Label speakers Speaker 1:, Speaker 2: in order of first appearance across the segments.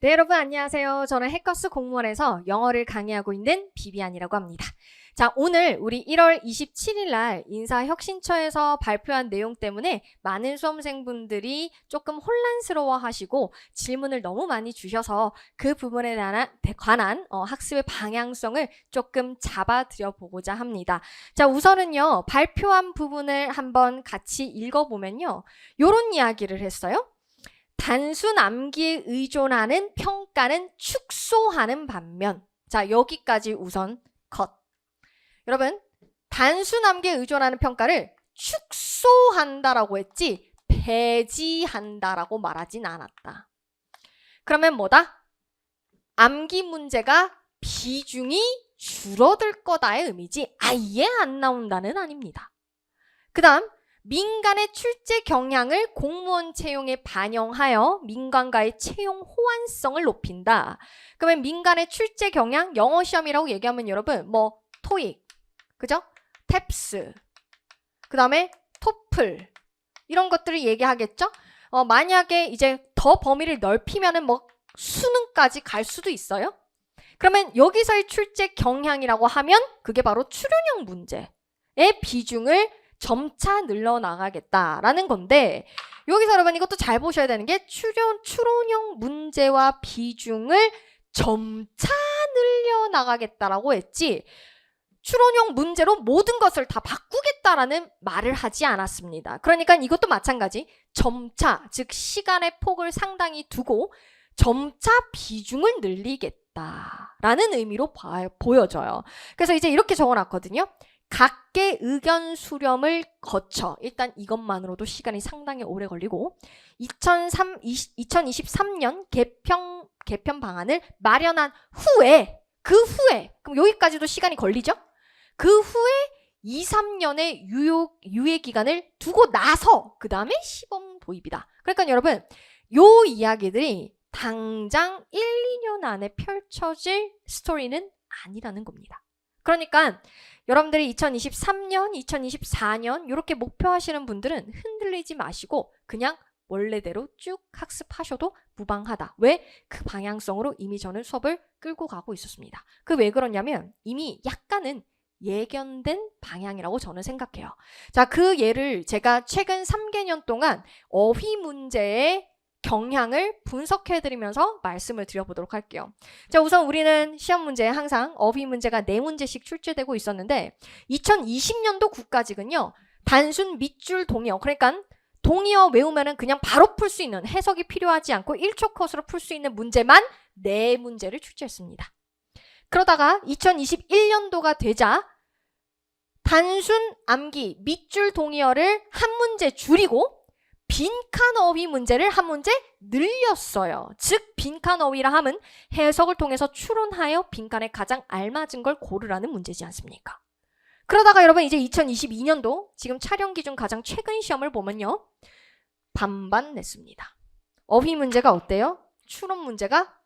Speaker 1: 네, 여러분 안녕하세요. 저는 해커스 공무원에서 영어를 강의하고 있는 비비안이라고 합니다. 자, 오늘 우리 1월 27일 날 인사혁신처에서 발표한 내용 때문에 많은 수험생분들이 조금 혼란스러워 하시고 질문을 너무 많이 주셔서 그 부분에 관한, 어, 학습의 방향성을 조금 잡아드려 보고자 합니다. 자, 우선은요, 발표한 부분을 한번 같이 읽어보면요. 요런 이야기를 했어요. 단순 암기에 의존하는 평가는 축소하는 반면. 자 여기까지 우선 컷. 여러분 단순 암기에 의존하는 평가를 축소한다라고 했지 배제한다라고 말하진 않았다. 그러면 뭐다? 암기 문제가 비중이 줄어들 거다의 의미지 아예 안 나온다는 아닙니다. 그 다음 민간의 출제 경향을 공무원 채용에 반영하여 민간과의 채용 호환성을 높인다. 그러면 민간의 출제 경향 영어 시험이라고 얘기하면 여러분 뭐 토익, 그죠? 탭스, 그 다음에 토플 이런 것들을 얘기하겠죠? 어, 만약에 이제 더 범위를 넓히면은 뭐 수능까지 갈 수도 있어요. 그러면 여기서의 출제 경향이라고 하면 그게 바로 출연형 문제의 비중을 점차 늘려나가겠다라는 건데 여기서 여러분 이것도 잘 보셔야 되는 게 출연 추론형 문제와 비중을 점차 늘려나가겠다라고 했지 추론형 문제로 모든 것을 다 바꾸겠다라는 말을 하지 않았습니다. 그러니까 이것도 마찬가지 점차 즉 시간의 폭을 상당히 두고 점차 비중을 늘리겠다라는 의미로 봐- 보여져요. 그래서 이제 이렇게 적어놨거든요. 각계 의견 수렴을 거쳐 일단 이것만으로도 시간이 상당히 오래 걸리고 2003, 2023년 개편 개편 방안을 마련한 후에 그 후에 그럼 여기까지도 시간이 걸리죠? 그 후에 2, 3년의 유효 유예 기간을 두고 나서 그 다음에 시범 도입이다. 그러니까 여러분 요 이야기들이 당장 1, 2년 안에 펼쳐질 스토리는 아니라는 겁니다. 그러니까 여러분들이 2023년, 2024년 이렇게 목표하시는 분들은 흔들리지 마시고 그냥 원래대로 쭉 학습하셔도 무방하다. 왜? 그 방향성으로 이미 저는 수업을 끌고 가고 있었습니다. 그 왜 그러냐면 이미 약간은 예견된 방향이라고 저는 생각해요. 자, 그 예를 제가 최근 3개년 동안 어휘 문제의 경향을 분석해드리면서 말씀을 드려보도록 할게요. 자, 우선 우리는 시험 문제에 항상 어휘 문제가 네 문제씩 출제되고 있었는데 2020년도 국가직은요. 단순 밑줄 동의어 그러니까 동의어 외우면은 그냥 바로 풀 수 있는 해석이 필요하지 않고 1초 컷으로 풀 수 있는 문제만 네 문제를 출제했습니다. 그러다가 2021년도가 되자 단순 암기 밑줄 동의어를 한 문제 줄이고 빈칸 어휘 문제를 한 문제 늘렸어요. 즉 빈칸 어휘라 함은 해석을 통해서 추론하여 빈칸에 가장 알맞은 걸 고르라는 문제지 않습니까? 그러다가 여러분 이제 2022년도 지금 촬영 기준 가장 최근 시험을 보면요. 반반 냈습니다. 어휘 문제가 어때요? 추론 문제가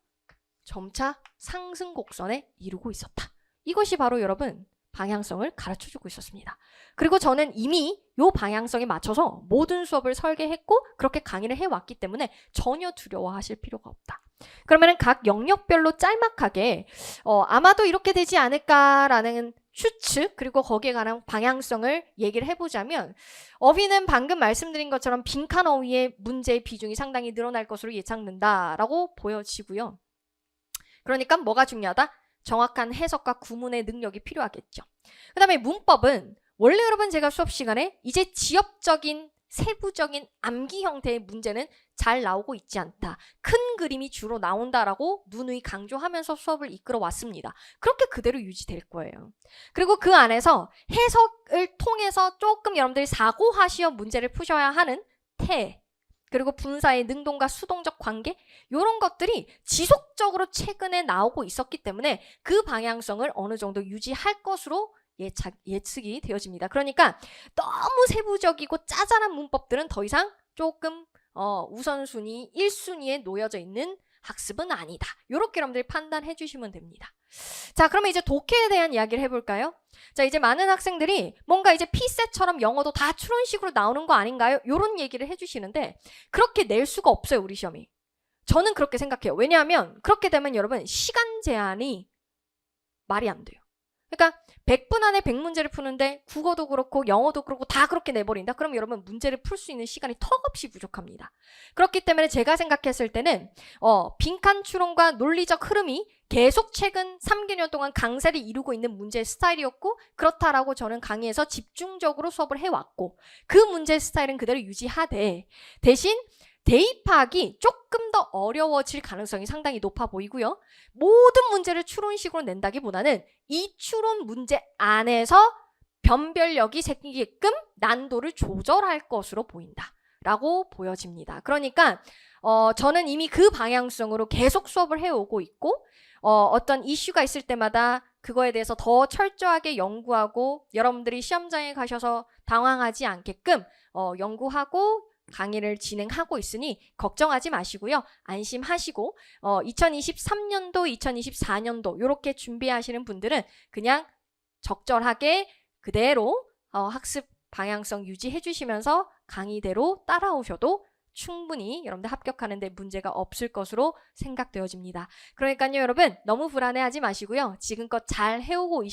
Speaker 1: 점차 상승 곡선에 이르고 있었다. 이것이 바로 여러분 방향성을 가르쳐 주고 있었습니다. 그리고 저는 이미 이 방향성에 맞춰서 모든 수업을 설계했고 그렇게 강의를 해왔기 때문에 전혀 두려워하실 필요가 없다. 그러면 각 영역별로 짤막하게 어, 아마도 이렇게 되지 않을까라는 추측 그리고 거기에 관한 방향성을 얘기를 해보자면 어휘는 방금 말씀드린 것처럼 빈칸 어휘의 문제의 비중이 상당히 늘어날 것으로 예상된다라고 보여지고요. 그러니까 뭐가 중요하다? 정확한 해석과 구문의 능력이 필요하겠죠. 그 다음에 문법은 원래 여러분 제가 수업 시간에 이제 지엽적인 세부적인 암기 형태의 문제는 잘 나오고 있지 않다. 큰 그림이 주로 나온다라고 누누이 강조하면서 수업을 이끌어 왔습니다. 그렇게 그대로 유지될 거예요. 그리고 그 안에서 해석을 통해서 조금 여러분들이 사고하시어 문제를 푸셔야 하는 태, 그리고 분사의 능동과 수동적 관계 이런 것들이 지속적으로 최근에 나오고 있었기 때문에 그 방향성을 어느 정도 유지할 것으로 예측, 예측이 되어집니다. 그러니까 너무 세부적이고 짜잘한 문법들은 더 이상 조금 어, 우선순위 1순위에 놓여져 있는 학습은 아니다. 이렇게 여러분들이 판단해 주시면 됩니다. 자, 그러면 이제 독해에 대한 이야기를 해볼까요? 자, 이제 많은 학생들이 뭔가 이제 피셋처럼 영어도 다 추론식으로 나오는 거 아닌가요? 이런 얘기를 해주시는데 그렇게 낼 수가 없어요, 우리 시험이. 저는 그렇게 생각해요. 왜냐하면 그렇게 되면 여러분 시간 제한이 말이 안 돼요. 그러니까 100분 안에 100문제를 푸는데 국어도 그렇고 영어도 그렇고 다 그렇게 내버린다. 그럼 여러분 문제를 풀 수 있는 시간이 턱없이 부족합니다. 그렇기 때문에 제가 생각했을 때는 어, 빈칸 추론과 논리적 흐름이 계속 최근 3개년 동안 강세를 이루고 있는 문제 스타일이었고 그렇다라고 저는 강의에서 집중적으로 수업을 해왔고 그 문제 스타일은 그대로 유지하되 대신 대입하기 조금 더 어려워질 가능성이 상당히 높아 보이고요. 모든 문제를 추론식으로 낸다기보다는 이 추론 문제 안에서 변별력이 생기게끔 난도를 조절할 것으로 보인다. 라고 보여집니다. 그러니까 어, 저는 이미 그 방향성으로 계속 수업을 해오고 있고 어, 어떤 이슈가 있을 때마다 그거에 대해서 더 철저하게 연구하고 여러분들이 시험장에 가셔서 당황하지 않게끔 어, 연구하고 강의를 진행하고 있으니 걱정하지 마시고요. 안심하시고 어, 2023년도, 2024년도 이렇게 준비하시는 분들은 그냥 적절하게 그대로 어, 학습 방향성 유지해 주시면서 강의대로 따라오셔도 충분히 여러분들 합격하는데 문제가 없을 것으로 생각되어집니다. 그러니까요, 여러분 너무 불안해하지 마시고요. 지금껏 잘 해오고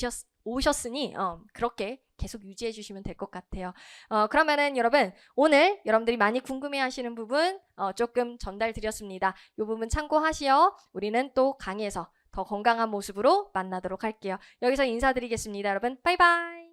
Speaker 1: 오셨, 오셨으니 어, 그렇게 계속 유지해 주시면 될 것 같아요. 어, 그러면은 여러분 오늘 여러분들이 많이 궁금해하시는 부분 어, 조금 전달 드렸습니다. 이 부분 참고하시어 우리는 또 강의에서 더 건강한 모습으로 만나도록 할게요. 여기서 인사드리겠습니다, 여러분. 바이바이.